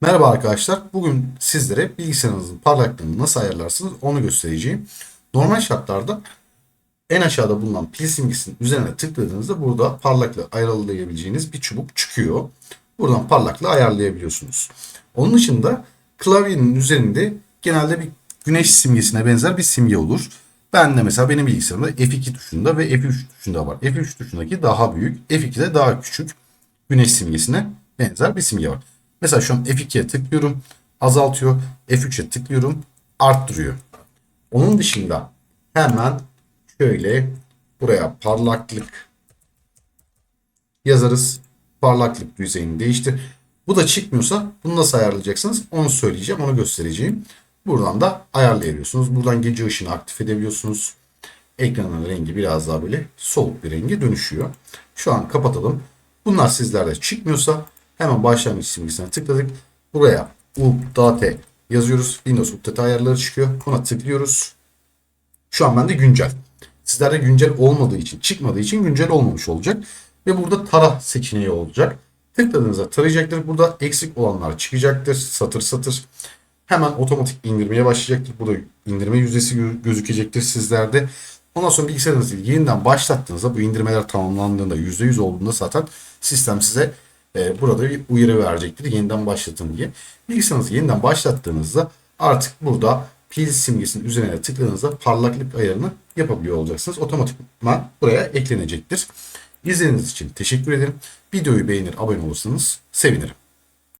Merhaba arkadaşlar. Bugün sizlere bilgisayarınızın parlaklığını nasıl ayarlarsınız onu göstereceğim. Normal şartlarda en aşağıda bulunan pil simgesinin üzerine tıkladığınızda burada parlaklığı ayarlayabileceğiniz bir çubuk çıkıyor. Buradan parlaklığı ayarlayabiliyorsunuz. Onun dışında klavyenin üzerinde genelde bir güneş simgesine benzer bir simge olur. Ben de mesela benim bilgisayarımda F2 tuşunda ve F3 tuşunda var. F3 tuşundaki daha büyük, F2'de daha küçük güneş simgesine benzer bir simge var. Mesela şu an F2'ye tıklıyorum, azaltıyor. F3'e tıklıyorum, arttırıyor. Onun dışında hemen şöyle buraya parlaklık yazarız. Parlaklık düzeyini değiştir. Bu da çıkmıyorsa bunu nasıl ayarlayacaksınız? Onu söyleyeceğim, onu göstereceğim. Buradan da ayarlayabiliyorsunuz. Buradan gece ışını aktif edebiliyorsunuz. Ekranın rengi biraz daha böyle soluk bir renge dönüşüyor. Şu an kapatalım. Bunlar sizlerde çıkmıyorsa hemen başlangıç simgesine tıkladık. Buraya update yazıyoruz. Windows Update ayarları çıkıyor. Buna tıklıyoruz. Şu an bende güncel. Sizlerde güncel olmadığı için, çıkmadığı için güncel olmamış olacak. Ve burada tara seçeneği olacak. Tıkladığınızda tarayacaktır. Burada eksik olanlar çıkacaktır. Satır satır. Hemen otomatik indirmeye başlayacaktır. Burada indirme yüzdesi gö- gözükecektir sizlerde. Ondan sonra bilgisayarınızı yeniden başlattığınızda bu indirmeler tamamlandığında %100 olduğunda zaten sistem size e, burada bir uyarı verecektir. Yeniden başlatın diye. Bilgisayarınızı yeniden başlattığınızda artık burada pil simgesinin üzerine tıkladığınızda parlaklık ayarını yapabiliyor olacaksınız. Otomatikman buraya eklenecektir. İzlediğiniz için teşekkür ederim. Videoyu beğenir, abone olursanız sevinirim.